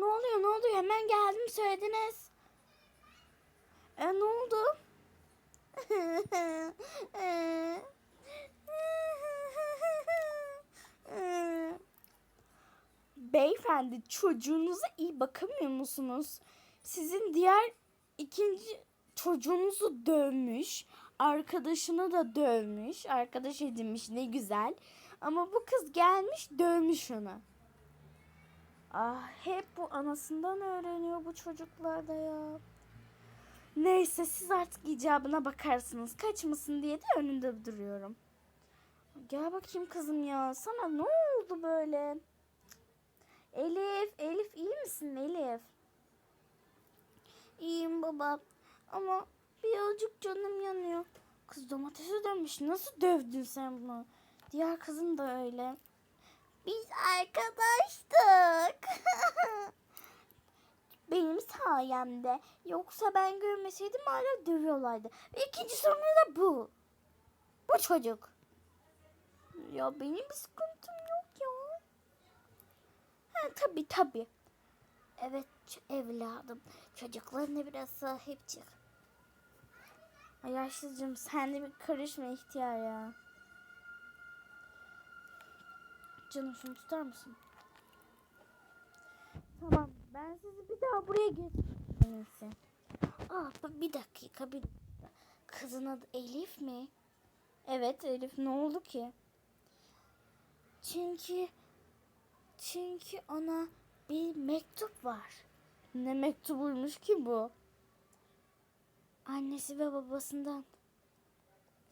ne oluyor ne oluyor hemen geldim söylediniz. E ne oldu? Beyefendi çocuğunuza iyi bakamıyor musunuz? Sizin diğer ikinci çocuğunuzu dövmüş. Arkadaşını da dövmüş. Arkadaş edinmiş ne güzel. Ama bu kız gelmiş dövmüş onu. Ah hep bu anasından öğreniyor bu çocuklarda ya. Neyse siz artık icabına bakarsınız. Kaçmasın diye de önünde duruyorum. Gel bakayım kızım ya. Sana ne oldu böyle? Elif, Elif iyi misin Elif? İyiyim baba. Ama birazcık canım yanıyor. Kız domatese dönmüş. Nasıl dövdün sen bunu? Diğer kızım da öyle. Biz arkadaştık. Benim sayemde. Yoksa ben görmeseydim hala dövüyorlardı. Ve ikinci sorunu da bu. Bu çocuk. Ya benim bir sıkıntım yok ya. Ha, tabii tabii. Evet evladım. Çocuklarına biraz sahip çık. Yaşlıcığım sen de bir karışma ihtiyar ya. Canım şunu tutar mısın? Tamam ben sizi bir daha buraya getireyim. Aa b- bir dakika bir. Kızın adı Elif mi? Evet Elif ne oldu ki? Çünkü çünkü ona bir mektup var. Ne mektubuymuş ki bu? Annesi ve babasından.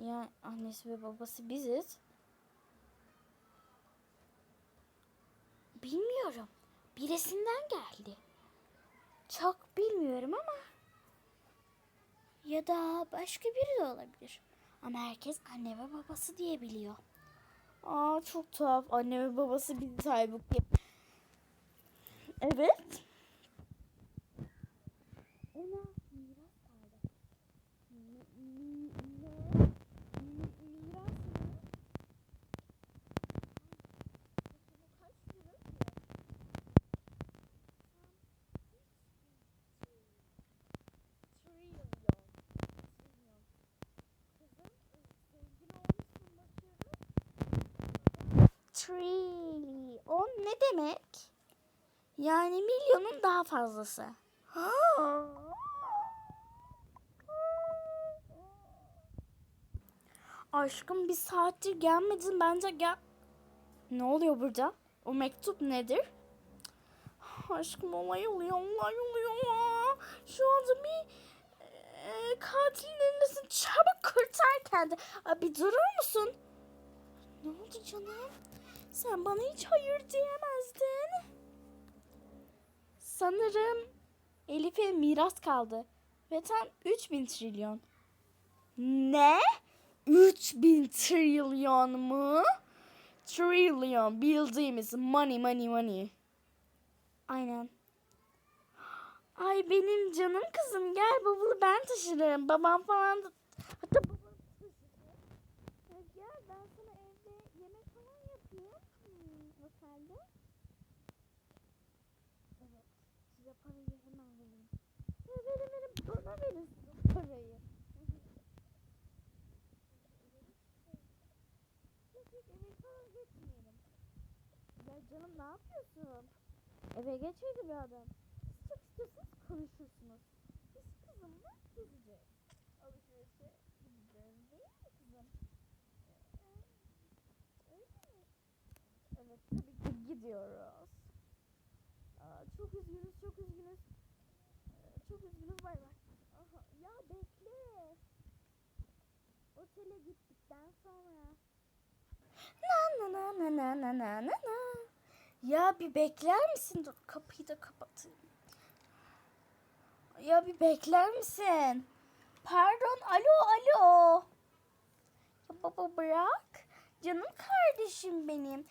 Ya annesi ve babası biziz. Bilmiyorum. Birisinden geldi. Çok bilmiyorum ama. Ya da başka biri de olabilir. Ama herkes anne ve babası diye biliyor. Aa çok tuhaf. Anne ve babası bizi halbuki. Evet. Ona miras kaldı. Mi- mi- ne? Mi- Miras mı? Bu kaç lira ki? Trilyon. Trilyon. Kızım, zengin olmuşsun bakıyorum. Trillion ne demek? Yani milyonun daha fazlası. Aşkım bir saattir gelmedin bence gel. Ne oluyor burada? O mektup nedir? Aşkım olay oluyor, olay oluyor. Şu anda bir e, katilin elindesin. Çabuk kurtar kendini. Aa, bir durur musun? Ne oldu canım? Sen bana hiç hayır diyemezdin. Sanırım Elif'e miras kaldı. Ve tam 3000 trilyon. Ne? 3000 trilyon mu? Trilyon bildiğimiz money money money. Aynen. Ay benim canım kızım gel bavulu ben taşırım. Babam falan da hatta babam taşır. Ya gel ben sana evde yemek falan yapayım. Hmm, otelde. Evet. Size parayı hemen vereyim. Ya verin verin bana verin siz o parayı. Yok yok eve falan geçmeyelim. Ya canım ne yapıyorsun? Eve geçmedi bir adam. Siz çok istiyorsanız konuşursunuz. Biz kızımla gezeceğiz. Alışverişe gideceğiz değil mi kızım? Ee, öyle mi? Evet tabii ki gidiyoruz. Aa, çok üzgünüz çok üzgünüz. Ee, çok üzgünüz bay bay. Aha, ya bekle. Otele gittikten sonra. Na na na na na na na na. Ya bir bekler misin? Dur kapıyı da kapatayım. Ya bir bekler misin? Pardon alo alo. Ya baba bırak. Canım kardeşim benim.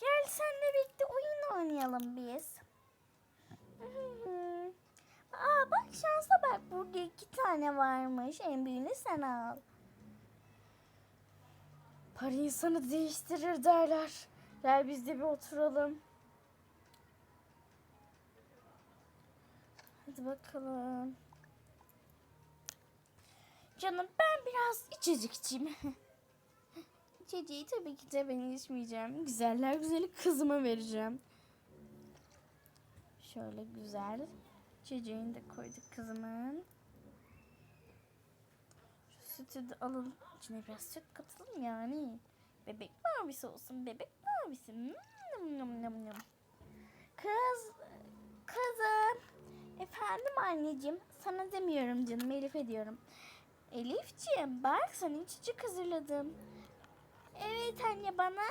Gel senle birlikte oyun oynayalım biz. Aa bak şansa bak burada iki tane varmış. En büyüğünü sen al. Para insanı değiştirir derler. Gel biz de bir oturalım. Hadi bakalım. Canım ben biraz içecek. İçeceği tabii ki de ben içmeyeceğim. Güzeller güzeli kızıma vereceğim. Şöyle güzel. İçeceğini de koyduk kızımın. Sütü de alalım. İçine biraz süt katalım yani. Bebek mavisi olsun. Bebek mavisi. Hmm, nam, nam, nam, nam. Kız, kızım. Efendim anneciğim. Sana demiyorum canım. Elif'e diyorum. Elifciğim bak sana içecek hazırladım. Evet anne bana.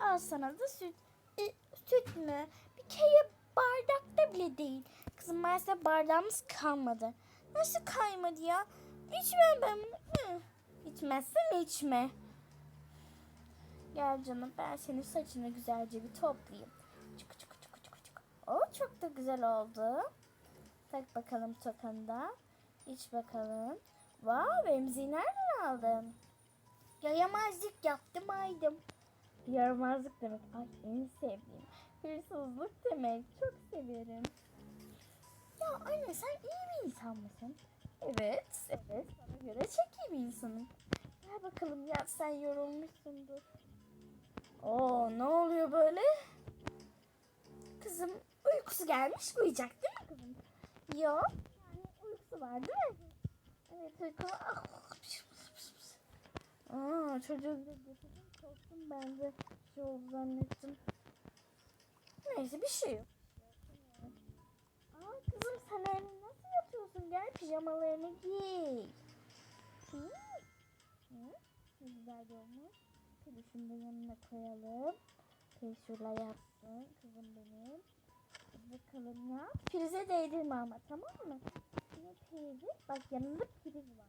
Al sana da süt. E, süt mü? Bir kere bardakta bile değil. Kızım maalesef bardağımız kalmadı. Nasıl kaymadı ya? İçmem ben. Hı. İçmezsen içme. Gel canım ben senin saçını güzelce bir toplayayım. Çık çık çık çık çık. O çok da güzel oldu. Tak bakalım tokanı da. İç bakalım. Wow, emziği nereden aldın? Yayamazlık yaptım aydım. Yaramazlık demek. Ay en sevdiğim. Hırsızlık demek. Çok severim. Ya anne sen iyi bir insan mısın? Evet, evet. Sana göre çok iyi bir insanım. Gel bakalım ya sen yorulmuşsundur. Oo ne oluyor böyle? Kızım uykusu gelmiş uyuyacak değil mi kızım? Yok. Yani uykusu var değil mi? Evet uyku var. Aa çocuğu götürdüm korktum ben de şey oldu zannettim. Neyse bir şey yok. Aa kızım sen öyle güzel görünüyor. Şunu da yanına koyalım. Peşurla yatsın kızım benim. Bakalım ya. Prize değdirme ama tamam mı? Ne prizi? Bak yanında priz var.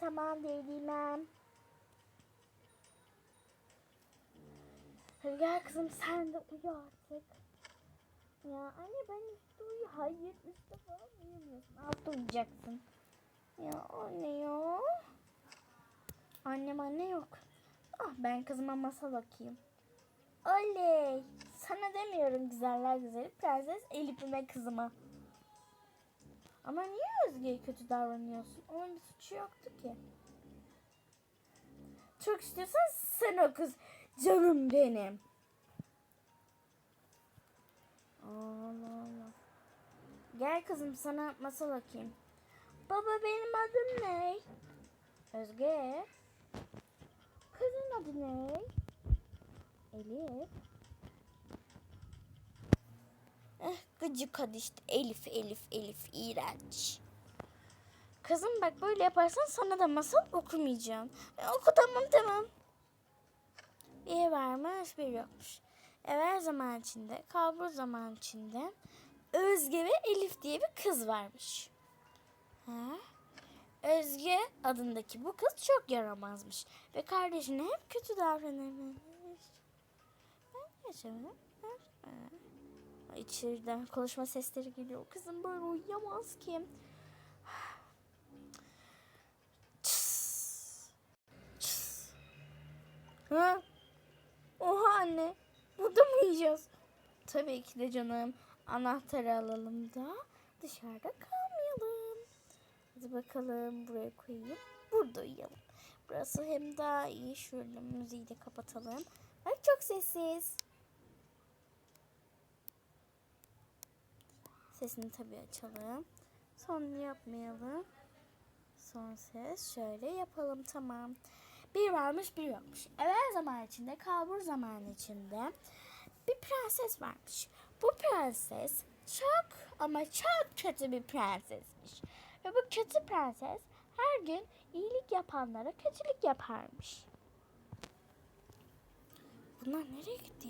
Tamam değdirmem. Hadi gel kızım sen de uyu artık. Ya anne ben üstte uyu. Hayır üstte falan uyumuyorsun. Altta uyuyacaksın. Ya anne ya. Annem anne yok. Ah ben kızıma masal okuyayım. Oley. Sana demiyorum güzeller güzeli prenses Elif'ime kızıma. Ama niye Özge'ye kötü davranıyorsun? Onun bir suçu yoktu ki. Çok istiyorsan sen o kız. Canım benim. Allah Allah. Gel kızım sana masal okuyayım. Baba benim adım ne? Özge. Kızın adı ne? Elif. Eh, gıcık adı işte. Elif, Elif, Elif. iğrenç. Kızım bak böyle yaparsan sana da masal okumayacağım. E, oku tamam tamam. Bir varmış bir yokmuş. Evvel zaman içinde, kalbur zaman içinde Özge ve Elif diye bir kız varmış. Ha? Özge adındaki bu kız çok yaramazmış ve kardeşine hep kötü davranırmış. Ben yaşamam. İçeriden konuşma sesleri geliyor. Kızım böyle uyuyamaz ki. Ha? Oha anne. Burada mı uyuyacağız? Tabii ki de canım. Anahtarı alalım da dışarıda kalmayalım. Hadi bakalım buraya koyayım. Burada uyuyalım. Burası hem daha iyi. Şöyle müziği de kapatalım. Bak çok sessiz. Sesini tabii açalım. Son yapmayalım. Son ses şöyle yapalım tamam. Bir varmış bir yokmuş. Evvel zaman içinde kalbur zaman içinde bir prenses varmış. Bu prenses çok ama çok kötü bir prensesmiş. Ve bu kötü prenses her gün iyilik yapanlara kötülük yaparmış. Bunlar nereye gitti?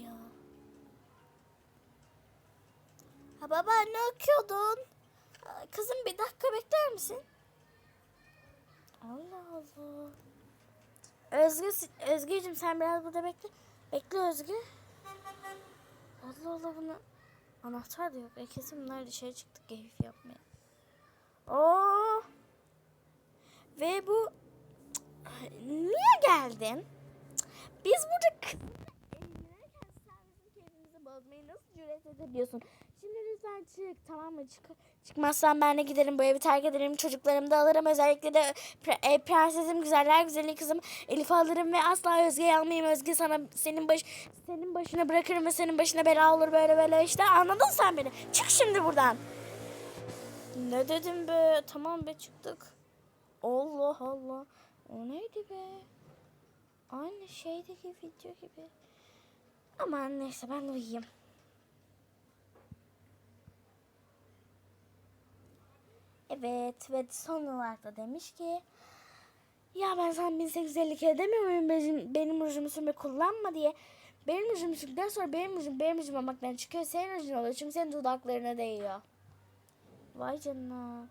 Ha baba ne okuyordun? Kızım bir dakika bekler misin? Allah Allah. Özgü, Özgücüm sen biraz burada bekle. Bekle Özgü. Allah Allah bunu anahtar da yok. E kesin bunlar dışarı çıktık keyif yapmaya. Oo. Ve bu niye geldin? Biz burada bozmayı nasıl cüret edebiliyorsun? Şimdi yüzden çık tamam mı? Çık Çıkmazsan ben de giderim bu evi terk ederim. Çocuklarımı da alırım. Özellikle de pre- e, prensesim güzeller güzeli kızım Elif'i alırım ve asla Özge'yi almayayım. Özge sana senin baş senin başına bırakırım ve senin başına bela olur böyle böyle işte. Anladın sen beni. Çık şimdi buradan. Ne dedim be? Tamam be çıktık. Allah Allah. O neydi be? Aynı şeydeki video gibi. Aman neyse ben uyuyayım. Evet ve son olarak da demiş ki ya ben sana 1850 kere demiyor muyum benim, benim rujumu sürme kullanma diye. Benim rujumu sürdükten sonra benim rujum benim rujum olmaktan çıkıyor. Senin rujun oluyor çünkü senin dudaklarına değiyor. Vay canına.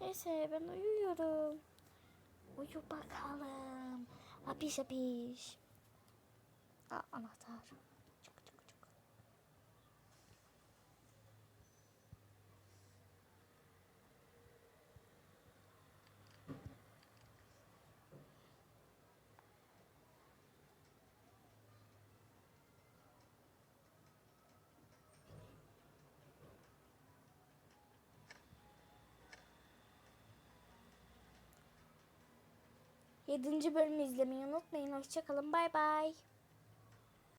Neyse ben uyuyorum. Uyu bakalım. Apiş apiş. Aa, anahtar. 7. bölümü izlemeyi unutmayın. Hoşçakalın. Bay bay.